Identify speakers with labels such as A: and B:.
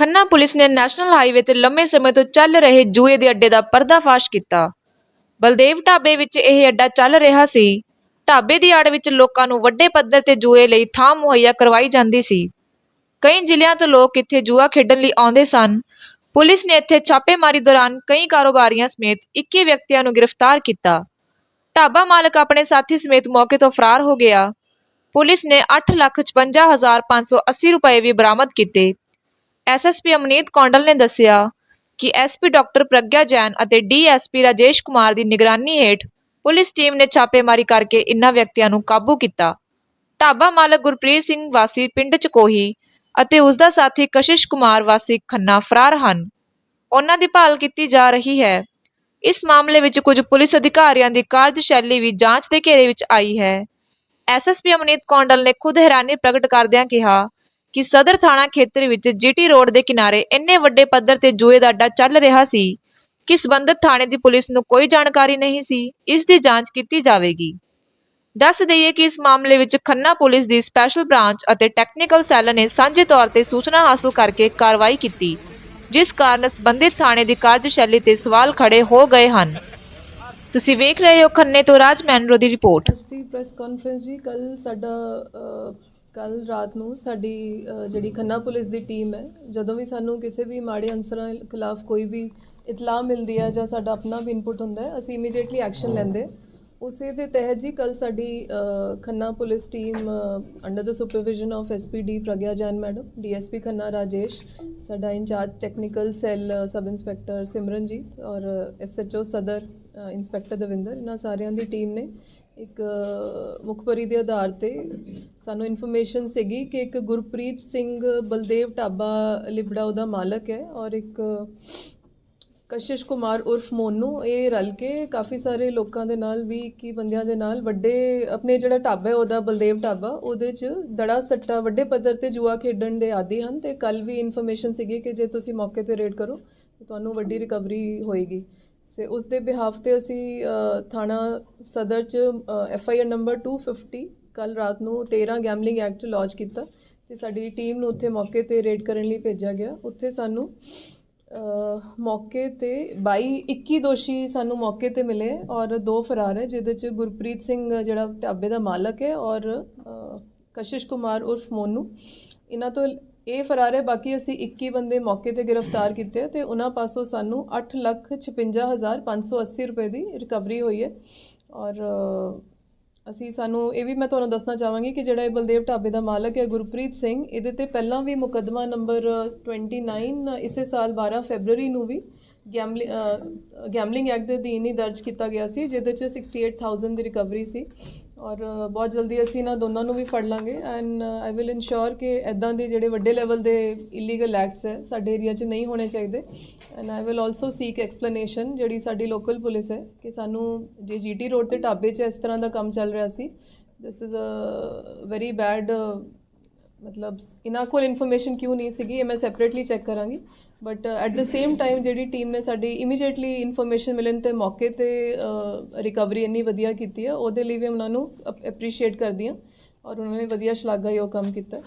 A: Khanna police ਨੇ national highway ਤੇ ਲੰਮੇ ਸਮੇਂ ਤੋਂ ਚੱਲ ਰਹੇ ਜੂਏ ਦੇ ਅੱਡੇ ਦਾ ਪਰਦਾਫਾਸ਼ ਕੀਤਾ। ਬਲਦੇਵ ਢਾਬੇ ਵਿੱਚ ਇਹ ਅੱਡਾ ਚੱਲ ਰਿਹਾ ਸੀ। ਢਾਬੇ ਦੀ ਆੜ ਵਿੱਚ ਲੋਕਾਂ ਨੂੰ ਵੱਡੇ ਪੱਧਰ ਤੇ ਜੂਏ ਲਈ ਥਾਂ ਮੁਹੱਈਆ ਕਰਵਾਈ ਜਾਂਦੀ ਸੀ। ਕਈ ਜ਼ਿਲ੍ਹਿਆਂ ਤੋਂ ਲੋਕ ਇੱਥੇ ਜੂਆ ਖੇਡਣ ਲਈ ਆਉਂਦੇ ਸਨ। ਪੁਲਿਸ ਨੇ ਇੱਥੇ ਛਾਪੇਮਾਰੀ ਦੌਰਾਨ ਕਈ ਕਾਰੋਬਾਰੀਆਂ ਸਮੇਤ 21 ਵਿਅਕਤੀਆਂ ਨੂੰ ਗ੍ਰਿਫਤਾਰ ਕੀਤਾ। ਢਾਬਾ ਮਾਲਕ ਆਪਣੇ ਸਾਥੀ ਸਮੇਤ ਮੌਕੇ ਤੋਂ ਫਰਾਰ ਹੋ ਗਿਆ। ਪੁਲਿਸ ਨੇ 855580 ਰੁਪਏ ਵੀ ਬਰਾਮਦ ਕੀਤੇ। ਐਸਐਸਪੀ ਅਮਨੀਤ ਕੌਂਡਲ ਨੇ ਦੱਸਿਆ ਕਿ ਐਸਪੀ ਡਾਕਟਰ ਪ੍ਰਗਿਆ ਜੈਨ ਅਤੇ ਡੀਐਸਪੀ ਰਾਜੇਸ਼ ਕੁਮਾਰ ਦੀ ਨਿਗਰਾਨੀ ਹੇਠ ਪੁਲਿਸ ਟੀਮ ਨੇ ਛਾਪੇਮਾਰੀ ਕਰਕੇ ਇਨ੍ਹਾਂ ਵਿਅਕਤੀਆਂ ਨੂੰ ਕਾਬੂ ਕੀਤਾ। ਢਾਬਾ ਮਾਲਕ ਗੁਰਪ੍ਰੀਤ ਸਿੰਘ ਵਾਸੀ ਪਿੰਡ ਚਕੋਹੀ ਅਤੇ ਉਸ ਦਾ ਸਾਥੀ ਕਸ਼ਿਸ਼ ਕੁਮਾਰ ਵਾਸੀ ਖੰਨਾ ਫਰਾਰ ਹਨ। ਉਹਨਾਂ ਦੀ ਭਾਲ ਕੀਤੀ ਜਾ ਰਹੀ ਹੈ। ਇਸ ਮਾਮਲੇ ਵਿੱਚ ਕੁਝ ਪੁਲਿਸ ਅਧਿਕਾਰੀਆਂ ਦੀ ਕਾਰਜਸ਼ੈਲੀ ਵੀ ਜਾਂਚ ਦੇ ਘੇਰੇ ਵਿੱਚ ਆਈ ਹੈ। ਐਸਐਸਪੀ ਅਮਨੀਤ ਕੌਂਡਲ ਨੇ ਖੁਦ ਹੈਰਾਨੀ ਪ੍ਰਗਟ ਕਰਦਿਆਂ ਕਿਹਾ ਕਿ ਸਦਰ ਥਾਣਾ ਖੇਤਰ ਵਿੱਚ ਜੀਟੀ ਰੋਡ ਦੇ ਕਿਨਾਰੇ ਇੰਨੇ ਵੱਡੇ ਪੱਧਰ ਤੇ ਜੂਏ ਦਾ ਅੱਡਾ ਚੱਲ ਰਿਹਾ ਸੀ ਕਿ ਸਬੰਧਤ ਥਾਣੇ ਦੀ ਪੁਲਿਸ ਨੂੰ ਕੋਈ ਜਾਣਕਾਰੀ ਨਹੀਂ ਸੀ, ਇਸ ਦੀ ਜਾਂਚ ਕੀਤੀ ਜਾਵੇਗੀ। ਦੱਸ ਦਈਏ ਕਿ ਇਸ ਮਾਮਲੇ ਵਿੱਚ ਖੰਨਾ ਪੁਲਿਸ ਦੀ ਸਪੈਸ਼ਲ ਬ੍ਰਾਂਚ ਅਤੇ ਟੈਕਨੀਕਲ ਸੈੱਲ ਨੇ ਸਾਂਝੇ ਤੌਰ ਤੇ ਸੂਚਨਾ ਹਾਸਲ ਕਰਕੇ ਕਾਰਵਾਈ ਕੀਤੀ, ਜਿਸ ਕਾਰਨ ਸਬੰਧਿਤ ਥਾਣੇ ਦੀ ਕਾਰਜਸ਼ੈਲੀ ਤੇ ਸਵਾਲ ਖੜੇ ਹੋ ਗਏ ਹਨ। ਤੁਸੀਂ ਵੇਖ ਰਹੇ ਹੋ ਖੰਨੇ ਤੋਂ ਰਾਜ ਮੈਨਰੋ ਦੀ ਰਿਪੋਰਟ।
B: ਅੱਜ ਦੀ ਪ੍ਰੈਸ ਕਾਨਫਰੰਸ ਜੀ ਕੱਲ ਸਾਡਾ ਕੱਲ ਰਾਤ ਨੂੰ ਸਾਡੀ ਅ, ਜਿਹੜੀ ਖੰਨਾ ਪੁਲਿਸ ਦੀ ਟੀਮ ਹੈ ਜਦੋਂ ਵੀ ਸਾਨੂੰ ਕਿਸੇ ਵੀ ਮਾੜੇ ਅਨਸਰਾਂ ਖਿਲਾਫ ਕੋਈ ਵੀ ਇਤਲਾਹ ਮਿਲਦੀ ਹੈ ਜਾਂ ਸਾਡਾ ਆਪਣਾ ਵੀ ਇਨਪੁਟ ਹੁੰਦਾ ਹੈ ਅਸੀਂ ਇਮੀਡੀਏਟਲੀ ਐਕਸ਼ਨ ਲੈਂਦੇ ਉਸੇ ਦੇ ਤਹਿਤ ਜੀ ਕੱਲ ਸਾਡੀ ਅ, Khanna police team under the supervision of SPD Pragya Jain madam DSP Khanna Rajesh ਸਾਡਾ incharge technical cell sub inspector Simranjeet ਔਰ ਐਸਐਚਓ ਸਦਰ ਅ, ਇੰਸਪੈਕਟਰ ਦਵਿੰਦਰ ਇਹਨਾਂ ਸਾਰਿਆਂ ਦੀ ਟੀਮ ਨੇ ਇੱਕ ਅ, ਮੁਖਬਰੀ ਦੇ ਆਧਾਰ ਤੇ ਸਾਨੂੰ ਇਨਫੋਰਮੇਸ਼ਨ ਸੀਗੀ ਕਿ ਇੱਕ ਗੁਰਪ੍ਰੀਤ ਸਿੰਘ ਬਲਦੇਵ ਢਾਬਾ ਲਿਬੜਾ ਉਹਦਾ ਮਾਲਕ ਹੈ ਔਰ ਇੱਕ ਕਸ਼ਿਸ਼ ਕੁਮਾਰ ਉਰਫ ਮੋਨੂ ਇਹ ਰਲ ਕੇ ਕਾਫੀ ਸਾਰੇ ਲੋਕਾਂ ਦੇ ਨਾਲ ਵੀ 21 ਬੰਦਿਆਂ ਦੇ ਨਾਲ ਵੱਡੇ ਆਪਣੇ ਜਿਹੜਾ ਢਾਬਾ ਹੈ ਉਹਦਾ ਬਲਦੇਵ ਢਾਬਾ ਉਹਦੇ 'ਚ ਦੜਾ ਸੱਟਾ ਵੱਡੇ ਪੱਧਰ ਤੇ ਜੂਆ ਖੇਡਣ ਦੇ ਆਦੀ ਹਨ ਤੇ ਕੱਲ ਵੀ ਇਨਫੋਰਮੇਸ਼ਨ ਸੀਗੀ ਕਿ ਜੇ ਤੁਸੀਂ ਮੌਕੇ ਤੇ ਰੇਡ ਕਰੋ ਤੁਹਾਨੂੰ ਵੱਡੀ ਰਿਕਵਰੀ ਹੋਏਗੀ। ਸੇ ਉਸ ਦੇ ਬਿਹਾਫ ਤੇ ਅਸੀਂ ਥਾਣਾ ਸਦਰ 'ਚ ਐਫ ਆਈ ਆਰ ਨੰਬਰ 250 ਕੱਲ ਰਾਤ ਨੂੰ 13 ਗੈਮਲਿੰਗ ਐਕਟ ਲੌਂਚ ਕੀਤਾ ਤੇ ਸਾਡੀ ਟੀਮ ਨੂੰ ਉੱਥੇ ਮੌਕੇ ਤੇ ਰੇਡ ਕਰਨ ਲਈ ਭੇਜਿਆ ਗਿਆ। ਉੱਥੇ ਸਾਨੂੰ ਮੌਕੇ ਤੇ 22 21 ਦੋਸ਼ੀ ਸਾਨੂੰ ਮੌਕੇ ਤੇ ਮਿਲੇ ਔਰ ਦੋ ਫਰਾਰ ਹੈ, ਜਿਹਦੇ ਚ ਗੁਰਪ੍ਰੀਤ ਸਿੰਘ ਜਿਹੜਾ ਢਾਬੇ ਦਾ ਮਾਲਕ ਹੈ ਔਰ ਕਸ਼ਿਸ਼ ਕੁਮਾਰ ਉਰਫ ਮੋਨੂ। ਇਹਨਾਂ ਤੋਂ ਇਹ ਫਰਾਰ ਹੈ। ਬਾਕੀ ਅਸੀਂ 21 ਬੰਦੇ ਮੌਕੇ ਤੇ ਗ੍ਰਿਫਤਾਰ ਕੀਤੇ ਆ ਤੇ ਉਹਨਾਂ ਪਾਸੋਂ ਸਾਨੂੰ 856580 ਰੁਪਏ ਦੀ ਰਿਕਵਰੀ ਹੋਈ ਹੈ। ਔਰ ਅਸੀਂ ਸਾਨੂੰ ਇਹ ਵੀ ਮੈਂ ਤੁਹਾਨੂੰ ਦੱਸਣਾ ਚਾਹਾਂਗੀ ਕਿ ਜਿਹੜਾ ਇਹ ਬਲਦੇਵ ਢਾਬੇ ਦਾ ਮਾਲਕ ਹੈ, ਗੁਰਪ੍ਰੀਤ ਸਿੰਘ, ਇਹਦੇ ਤੇ ਪਹਿਲਾਂ ਵੀ ਮੁਕੱਦਮਾ ਨੰਬਰ 29 ਇਸੇ ਸਾਲ 12 ਫੈਬਰੂਰੀ ਨੂੰ ਵੀ ਗੈਮਲਿੰਗ ਐਕਟ uh, ਦੇ ਅਧੀਨ ਹੀ ਦਰਜ ਕੀਤਾ ਗਿਆ ਸੀ, ਜਿਹਦੇ ਚ 68000 ਦੀ ਰਿਕਵਰੀ ਸੀ ਔਰ uh, ਬਹੁਤ ਜਲਦੀ ਅਸੀਂ ਇਹਨਾਂ ਦੋਨਾਂ ਨੂੰ ਵੀ ਫੜ ਲਾਂਗੇ ਐਂਡ ਆਈ ਵਿਲ ਇਨਸ਼ੋਰ ਕਿ ਐਦਾਂ ਦੇ ਜਿਹੜੇ ਵੱਡੇ ਲੈਵਲ ਦੇ ਇਲੀਗਲ ਐਕਟਸ ਹੈ, ਸਾਡੇ ਏਰੀਆ 'ਚ ਨਹੀਂ ਹੋਣੇ ਚਾਹੀਦੇ and I will also seek explanation ਜਿਹੜੀ ਸਾਡੀ ਲੋਕਲ ਪੁਲਿਸ ਹੈ ਕਿ ਸਾਨੂੰ ਜੇ ਜੀਟੀ ਰੋਡ ਤੇ ਢਾਬੇ 'ਚ ਇਸ ਤਰ੍ਹਾਂ ਦਾ ਕੰਮ ਚੱਲ ਰਿਹਾ ਸੀ this is a very bad ਮਤਲਬ ਇਹਨਾਂ ਕੋਲ ਇਨਫੋਰਮੇਸ਼ਨ ਕਿਉਂ ਨਹੀਂ ਸੀਗੀ, ਇਹ ਮੈਂ ਸੈਪਰੇਟਲੀ ਚੈੱਕ ਕਰਾਂਗੀ। But at the same time ਜਿਹੜੀ ਟੀਮ ਨੇ ਸਾਡੀ ਇਮੀਡੀਏਟਲੀ ਇਨਫੋਰਮੇਸ਼ਨ ਮਿਲਣ ਤੇ ਮੌਕੇ ਤੇ ਰਿਕਵਰੀ ਇੰਨੀ ਵਧੀਆ ਕੀਤੀ ਹੈ, ਉਹਦੇ ਲਈ ਵੀ ਉਹਨਾਂ ਨੂੰ ਐਪਰੀਸ਼ੀਏਟ ਕਰਦੀ ਹਾਂ। ਔਰ ਉਹਨਾਂ ਨੇ ਵਧੀਆ ਸ਼ਲਾਘਾਯੋਗ ਕੰਮ ਕੀਤਾ।